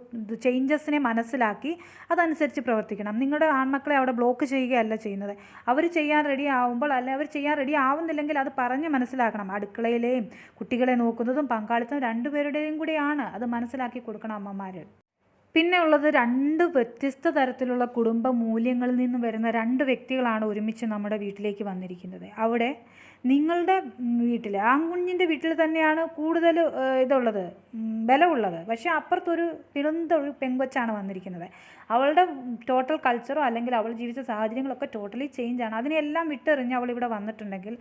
ചേഞ്ചസിനെ മനസ്സിലാക്കി അതനുസരിച്ച് പ്രവർത്തിക്കണം. നിങ്ങളുടെ ആൺമക്കളെ അവിടെ ബ്ലോക്ക് ചെയ്യുകയല്ല ചെയ്യുന്നത്. അവർ ചെയ്യാൻ റെഡി ആവുമ്പോൾ അല്ല അവർ ചെയ്യാൻ റെഡി ആവുന്നില്ലെങ്കിൽ അത് പറഞ്ഞ് മനസ്സിലാക്കണം. അടുക്കളയിലെയും കുട്ടികളെ നോക്കുന്നതും പങ്കാളിത്തം രണ്ടുപേരുടെയും കൂടിയാണ്. അത് മനസ്സിലാക്കി കൊടുക്കണം അമ്മമാർ പിന്നെ ഉള്ളത് രണ്ട് വ്യത്യസ്ത തരത്തിലുള്ള കുടുംബ മൂല്യങ്ങളിൽ നിന്ന് വരുന്ന രണ്ട് വ്യക്തികളാണ് ഒരുമിച്ച് നമ്മുടെ വീട്ടിലേക്ക് വന്നിരിക്കുന്നത്. അവിടെ നിങ്ങളുടെ വീട്ടിൽ ആൺകുഞ്ഞിന്റെ വീട്ടിൽ തന്നെയാണ് കൂടുതൽ ഇതുള്ളത് ബലമുള്ളത്. പക്ഷേ അപ്പുറത്തൊരു പിറந்த ഒരു പെങ്കൊച്ചാണ് വന്നിരിക്കുന്നത്. അവളുടെ ടോട്ടൽ കൾച്ചറോ അല്ലെങ്കിൽ അവൾ ജീവിച്ച സാഹചര്യങ്ങളൊക്കെ ടോട്ടലി ചേഞ്ചാണ് അതിനെല്ലാം വിട്ടെറിഞ്ഞ് അവൾ ഇവിടെ വന്നിട്ടുണ്ടെങ്കിൽ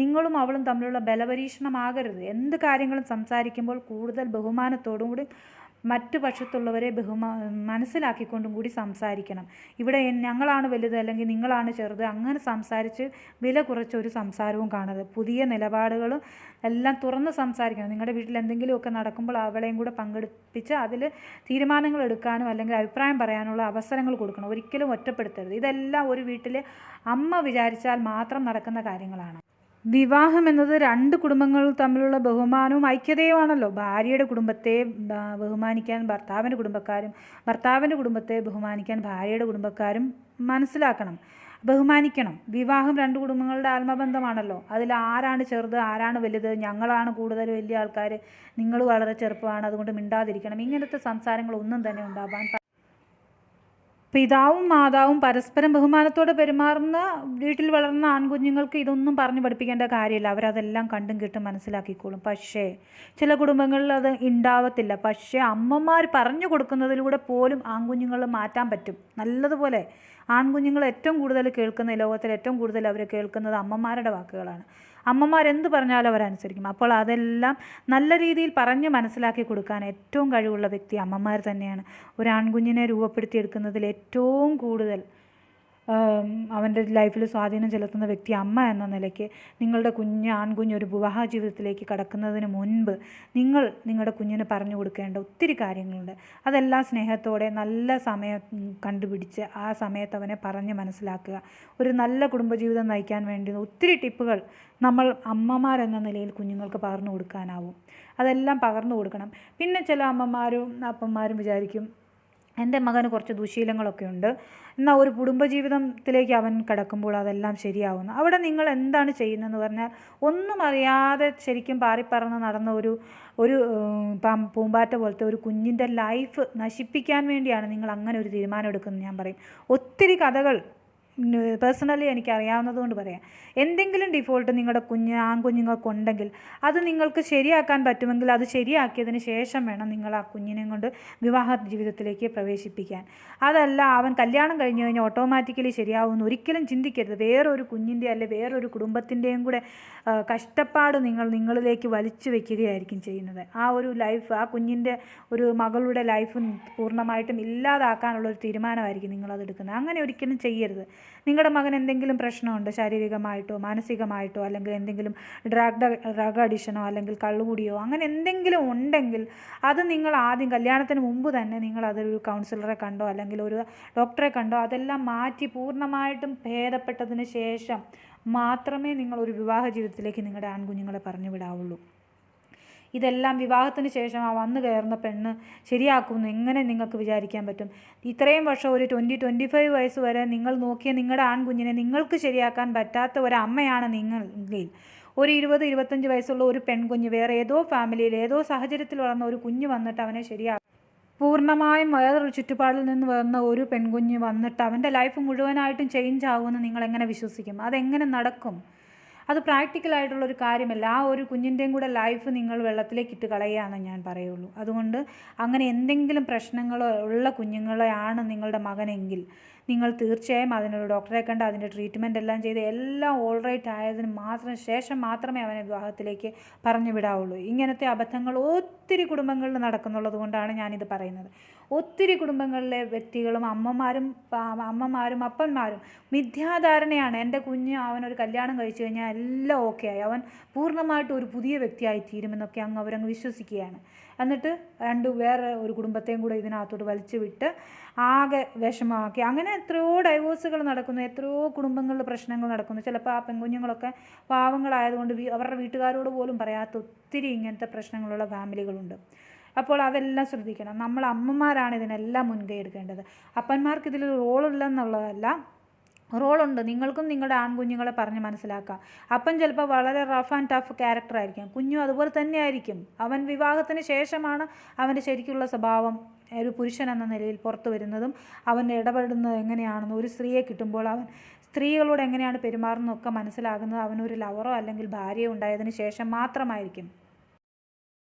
നിങ്ങളും അവളും തമ്മിലുള്ള ബലപരീക്ഷണമാകരുത്. എന്ത് കാര്യങ്ങളും സംസാരിക്കുമ്പോൾ കൂടുതൽ ബഹുമാനത്തോടും കൂടി മറ്റു പക്ഷത്തുള്ളവരെ ബഹുമാ മനസ്സിലാക്കിക്കൊണ്ടും കൂടി സംസാരിക്കണം. ഇവിടെ ഞങ്ങളാണ് വലുത് അല്ലെങ്കിൽ നിങ്ങളാണ് ചെറുത് അങ്ങനെ സംസാരിച്ച് വില കുറച്ച ഒരു സംസാരവും കാണരുത്. പുതിയ നിലപാടുകളും എല്ലാം തുറന്ന് സംസാരിക്കണം. നിങ്ങളുടെ വീട്ടിൽ എന്തെങ്കിലുമൊക്കെ നടക്കുമ്പോൾ അവളെയും കൂടെ പങ്കെടുപ്പിച്ച് അതിൽ തീരുമാനങ്ങൾ എടുക്കാനും അല്ലെങ്കിൽ അഭിപ്രായം പറയാനുള്ള അവസരങ്ങൾ കൊടുക്കണം. ഒരിക്കലും ഒറ്റപ്പെടുത്തരുത്. ഇതെല്ലാം ഒരു വീട്ടിൽ അമ്മ വിചാരിച്ചാൽ മാത്രം നടക്കുന്ന കാര്യങ്ങളാണ്. വിവാഹം എന്നത് രണ്ട് കുടുംബങ്ങൾ തമ്മിലുള്ള ബഹുമാനവും ഐക്യതയുമാണല്ലോ. ഭാര്യയുടെ കുടുംബത്തെ ബഹുമാനിക്കാൻ ഭർത്താവിന്റെ കുടുംബക്കാരും ഭർത്താവിന്റെ കുടുംബത്തെ ബഹുമാനിക്കാൻ ഭാര്യയുടെ കുടുംബക്കാരും മനസ്സിലാക്കണം ബഹുമാനിക്കണം. വിവാഹം രണ്ട് കുടുംബങ്ങളുടെ ആത്മബന്ധമാണല്ലോ. അതിൽ ആരാണ് ചെറുത് ആരാണ് വലുത് ഞങ്ങളാണ് കൂടുതൽ വലിയ ആൾക്കാർ നിങ്ങൾ വളരെ ചെറുപ്പമാണ് അതുകൊണ്ട് മിണ്ടാതിരിക്കണം. ഇങ്ങനത്തെ സംസാരങ്ങളൊന്നും തന്നെ ഉണ്ടാവാൻ പിതാവും മാതാവും പരസ്പരം ബഹുമാനത്തോടെ പെരുമാറുന്ന വീട്ടിൽ വളർന്ന ആൺകുഞ്ഞുങ്ങൾക്ക് ഇതൊന്നും പറഞ്ഞു പഠിപ്പിക്കേണ്ട കാര്യമില്ല. അവരതെല്ലാം കണ്ടും കേട്ടും മനസ്സിലാക്കിക്കോളും. പക്ഷേ ചില കുടുംബങ്ങളിൽ അത് ഉണ്ടാവത്തില്ല പക്ഷേ അമ്മമാർ പറഞ്ഞു കൊടുക്കുന്നതിലൂടെ പോലും ആൺകുഞ്ഞുങ്ങൾ മാറ്റാൻ പറ്റും. നല്ലതുപോലെ ആൺകുഞ്ഞുങ്ങൾ ഏറ്റവും കൂടുതൽ കേൾക്കുന്ന ലോകത്തിൽ ഏറ്റവും കൂടുതൽ അവർ കേൾക്കുന്നത് അമ്മമാരുടെ വാക്കുകളാണ്. അമ്മമാർ എന്ത് പറഞ്ഞാലും അവരനുസരിക്കും. അപ്പോൾ അതെല്ലാം നല്ല രീതിയിൽ പറഞ്ഞ് മനസ്സിലാക്കി കൊടുക്കാൻ ഏറ്റവും കഴിവുള്ള വ്യക്തി അമ്മമാർ തന്നെയാണ്. ഒരു ആൺകുഞ്ഞിനെ രൂപപ്പെടുത്തിയെടുക്കുന്നതിൽ ഏറ്റവും കൂടുതൽ അവന്റെ ലൈഫിൽ സ്വാധീനം ചെലുത്തുന്ന വ്യക്തി അമ്മ എന്ന നിലയ്ക്ക് നിങ്ങളുടെ കുഞ്ഞ് ആൺകുഞ്ഞ് ഒരു വിവാഹ ജീവിതത്തിലേക്ക് കടക്കുന്നതിന് മുൻപ് നിങ്ങൾ നിങ്ങളുടെ കുഞ്ഞിന് പറഞ്ഞു കൊടുക്കേണ്ട ഒത്തിരി കാര്യങ്ങളുണ്ട്. അതെല്ലാം സ്നേഹത്തോടെ നല്ല സമയം കണ്ടുപിടിച്ച് ആ സമയത്ത് അവനെ പറഞ്ഞ് മനസ്സിലാക്കുക. ഒരു നല്ല കുടുംബജീവിതം നയിക്കാൻ വേണ്ടി ഒത്തിരി ടിപ്പുകൾ നമ്മൾ അമ്മമാരെന്ന നിലയിൽ കുഞ്ഞുങ്ങൾക്ക് പകർന്നു കൊടുക്കാനാവും. അതെല്ലാം പകർന്നു കൊടുക്കണം. പിന്നെ ചില അമ്മമാരും അപ്പന്മാരും വിചാരിക്കും എന്റെ മകന് കുറച്ച് ദുശീലങ്ങളൊക്കെ ഉണ്ട്. എന്നാൽ ഒരു കുടുംബജീവിതത്തിലേക്ക് അവൻ കിടക്കുമ്പോൾ അതെല്ലാം ശരിയാവുന്നു. അവിടെ നിങ്ങൾ എന്താണ് ചെയ്യുന്നതെന്ന് പറഞ്ഞാൽ ഒന്നും അറിയാതെ ശരിക്കും പാറിപ്പറന്ന് നടന്ന ഒരു ഒരു പൂമ്പാറ്റ പോലത്തെ ഒരു കുഞ്ഞിന്റെ ലൈഫ് നശിപ്പിക്കാൻ വേണ്ടിയാണ് നിങ്ങൾ അങ്ങനെ ഒരു തീരുമാനം എടുക്കുന്നത് ഞാൻ പറയും. ഒത്തിരി കഥകൾ പേഴ്സണലി എനിക്ക് അറിയാവുന്നത് കൊണ്ട് പറയാം. എന്തെങ്കിലും ഡിഫോൾട്ട് നിങ്ങളുടെ കുഞ്ഞ് ആൺകുഞ്ഞുങ്ങൾക്കുണ്ടെങ്കിൽ അത് നിങ്ങൾക്ക് ശരിയാക്കാൻ പറ്റുമെങ്കിൽ അത് ശരിയാക്കിയതിന് ശേഷം വേണം നിങ്ങൾ ആ കുഞ്ഞിനെ കൊണ്ട് വിവാഹ ജീവിതത്തിലേക്ക് പ്രവേശിപ്പിക്കാൻ. അതല്ല അവൻ കല്യാണം കഴിഞ്ഞ് കഴിഞ്ഞാൽ ഓട്ടോമാറ്റിക്കലി ശരിയാവുമെന്ന് ഒരിക്കലും ചിന്തിക്കരുത്. വേറൊരു കുഞ്ഞിന്റെ അല്ലെ വേറൊരു കുടുംബത്തിന്റെയും കൂടെ കഷ്ടപ്പാട് നിങ്ങൾ നിങ്ങളിലേക്ക് വലിച്ചു വെക്കുകയായിരിക്കും ചെയ്യുന്നത്. ആ ഒരു ലൈഫ് ആ കുഞ്ഞിന്റെ ഒരു മകളുടെ ലൈഫ് പൂർണമായിട്ടും ഇല്ലാതാക്കാനുള്ള ഒരു തീരുമാനമായിരിക്കും നിങ്ങളത് എടുക്കുന്നത്. അങ്ങനെ ഒരിക്കലും ചെയ്യരുത്. നിങ്ങളുടെ മകൻ എന്തെങ്കിലും പ്രശ്നമുണ്ട് ശാരീരികമായിട്ടോ മാനസികമായിട്ടോ അല്ലെങ്കിൽ എന്തെങ്കിലും ഡ്രഗ് ഡ്രഗ് അഡിഷനോ അല്ലെങ്കിൽ കള്ളുകൂടിയോ അങ്ങനെ എന്തെങ്കിലും ഉണ്ടെങ്കിൽ അത് നിങ്ങൾ ആദ്യം കല്യാണത്തിന് മുമ്പ് തന്നെ നിങ്ങൾ അതൊരു കൗൺസിലറെ കണ്ടോ അല്ലെങ്കിൽ ഒരു ഡോക്ടറെ കണ്ടോ അതെല്ലാം മാറ്റി പൂർണമായിട്ടും ഭേദപ്പെട്ടതിന് ശേഷം മാത്രമേ നിങ്ങൾ ഒരു വിവാഹ ജീവിതത്തിലേക്ക് നിങ്ങളുടെ ആൺകുഞ്ഞുങ്ങളെ പറഞ്ഞു വിടാവുള്ളൂ. ഇതെല്ലാം വിവാഹത്തിന് ശേഷം ആ വന്നു കയറുന്ന പെണ്ണ് ശരിയാക്കുമെന്ന് എങ്ങനെ നിങ്ങൾക്ക് വിചാരിക്കാൻ പറ്റും? ഇത്രയും വർഷം ഒരു ട്വന്റി ട്വന്റി ഫൈവ് വയസ്സ് വരെ നിങ്ങൾ നോക്കിയ നിങ്ങളുടെ ആൺകുഞ്ഞിനെ നിങ്ങൾക്ക് ശരിയാക്കാൻ പറ്റാത്ത ഒരമ്മയാണ് നിങ്ങൾ എങ്കിൽ ഒരു ഇരുപത് ഇരുപത്തഞ്ച് വയസ്സുള്ള ഒരു പെൺകുഞ്ഞ് വേറെ ഏതോ ഫാമിലിയിൽ ഏതോ സാഹചര്യത്തിൽ വളർന്ന ഒരു കുഞ്ഞ് വന്നിട്ട് അവനെ ശരിയാക്കും പൂർണമായും വേറൊരു ചുറ്റുപാടിൽ നിന്ന് വന്ന ഒരു പെൺകുഞ്ഞ് വന്നിട്ട് അവന്റെ ലൈഫ് മുഴുവനായിട്ടും ചേഞ്ച് ആകുമെന്ന് നിങ്ങൾ എങ്ങനെ വിശ്വസിക്കും? അതെങ്ങനെ നടക്കും? അത് പ്രാക്ടിക്കൽ ആയിട്ടുള്ള ഒരു കാര്യമല്ല. ആ ഒരു കുഞ്ഞിന്റെയും കൂടെ ലൈഫ് നിങ്ങൾ വെള്ളത്തിലേക്ക് ഇട്ട് കളയുകയെന്ന് ഞാൻ പറയുള്ളൂ. അതുകൊണ്ട് അങ്ങനെ എന്തെങ്കിലും പ്രശ്നങ്ങളോ ഉള്ള കുഞ്ഞുങ്ങളെയാണ് നിങ്ങളുടെ മകനെങ്കിൽ നിങ്ങൾ തീർച്ചയായും അതിനൊരു ഡോക്ടറെ കണ്ട് അതിന്റെ ട്രീറ്റ്മെന്റ് എല്ലാം ചെയ്ത് എല്ലാം ഓൾറൈറ്റ് ആയതിന് മാത്രം ശേഷം മാത്രമേ അവനെ വിവാഹത്തിലേക്ക് പറഞ്ഞു വിടാവുള്ളൂ ഇങ്ങനത്തെ അബദ്ധങ്ങൾ ഒത്തിരി കുടുംബങ്ങളിൽ നടക്കുന്നുള്ളത് കൊണ്ടാണ് ഞാനിത് പറയുന്നത്. ഒത്തിരി കുടുംബങ്ങളിലെ വ്യക്തികളും അമ്മമാരും അമ്മമാരും അപ്പന്മാരും മിഥ്യാധാരണയാണ്. എന്റെ കുഞ്ഞ് അവനൊരു കല്യാണം കഴിച്ചു കഴിഞ്ഞാൽ എല്ലാം ഓക്കെ ആയി അവൻ പൂർണമായിട്ട് ഒരു പുതിയ വ്യക്തിയായി തീരുമെന്നൊക്കെ അങ്ങ് അവരങ്ങ് വിശ്വസിക്കുകയാണ്. എന്നിട്ട് രണ്ട് വേറെ ഒരു കുടുംബത്തെയും കൂടെ ഇതിനകത്തോട്ട് വലിച്ചു വിട്ട് ആകെ വിഷമമാക്കി. അങ്ങനെ എത്രയോ ഡൈവോഴ്സുകൾ നടക്കുന്നു എത്രയോ കുടുംബങ്ങളിൽ പ്രശ്നങ്ങൾ നടക്കുന്നു. ചിലപ്പോൾ ആ പെൺകുഞ്ഞുങ്ങളൊക്കെ പാവങ്ങളായതുകൊണ്ട് അവരുടെ വീട്ടുകാരോട് പോലും പറയാത്ത ഒത്തിരി ഇങ്ങനത്തെ പ്രശ്നങ്ങളുള്ള ഫാമിലികളുണ്ട് അപ്പോൾ അതെല്ലാം ശ്രദ്ധിക്കണം. നമ്മൾ അമ്മമാരാണ് ഇതിനെല്ലാം മുൻകൈ എടുക്കേണ്ടത്. അപ്പന്മാർക്ക് ഇതിൽ റോളില്ലെന്നുള്ളതല്ല റോളുണ്ട്. നിങ്ങൾക്കും നിങ്ങളുടെ ആൺകുഞ്ഞുങ്ങളെ പറഞ്ഞ് മനസ്സിലാക്കാം. അപ്പൻ ചിലപ്പോൾ വളരെ റഫ് ആൻഡ് ടഫ് ക്യാരക്ടർ ആയിരിക്കും. കുഞ്ഞും അതുപോലെ തന്നെ ആയിരിക്കും. അവൻ വിവാഹത്തിന് ശേഷമാണ് അവന്റെ ശരിക്കുള്ള സ്വഭാവം ഒരു പുരുഷൻ എന്ന നിലയിൽ പുറത്തു വരുന്നതും അവൻ ഇടപെടുന്നത് എങ്ങനെയാണെന്ന് ഒരു സ്ത്രീയെ കിട്ടുമ്പോൾ അവൻ സ്ത്രീകളോട് എങ്ങനെയാണ് പെരുമാറുന്നതൊക്കെ മനസ്സിലാകുന്നത് അവനൊരു ലവറോ അല്ലെങ്കിൽ ഭാര്യയോ ഉണ്ടായതിന് ശേഷം മാത്രമായിരിക്കും.